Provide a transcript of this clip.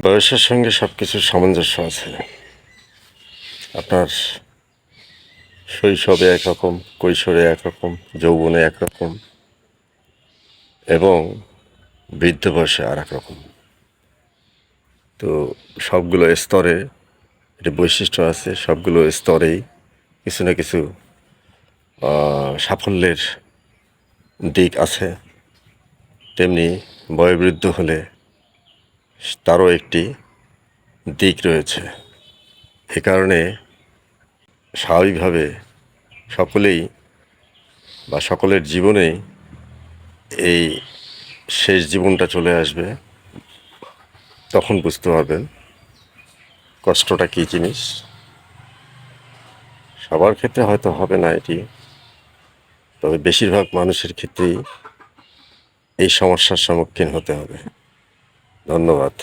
বয়সের সঙ্গে সব কিছুর সামঞ্জস্য আছে। আপনার শৈশবে একরকম, কৈশোরে একরকম, যৌবনে একরকম, এবং বৃদ্ধ বয়সে আর রকম তো সবগুলো স্তরে এটা বৈশিষ্ট্য আছে, সবগুলো স্তরেই কিছু না কিছু সাফল্যের দিক আছে। তেমনি বয়োবৃদ্ধ হলে তারও একটি দিক রয়েছে। এ কারণে স্বাভাবিকভাবে সকলেই বা সকলের জীবনেই এই শেষ জীবনটা চলে আসবে। তখন বুঝতে পারবেন কষ্টটা কী জিনিস। সবার ক্ষেত্রে হয়তো হবে না এটি, তবে বেশিরভাগ মানুষের ক্ষেত্রেই এই সমস্যার সম্মুখীন হতে হবে। ধন্যবাদ।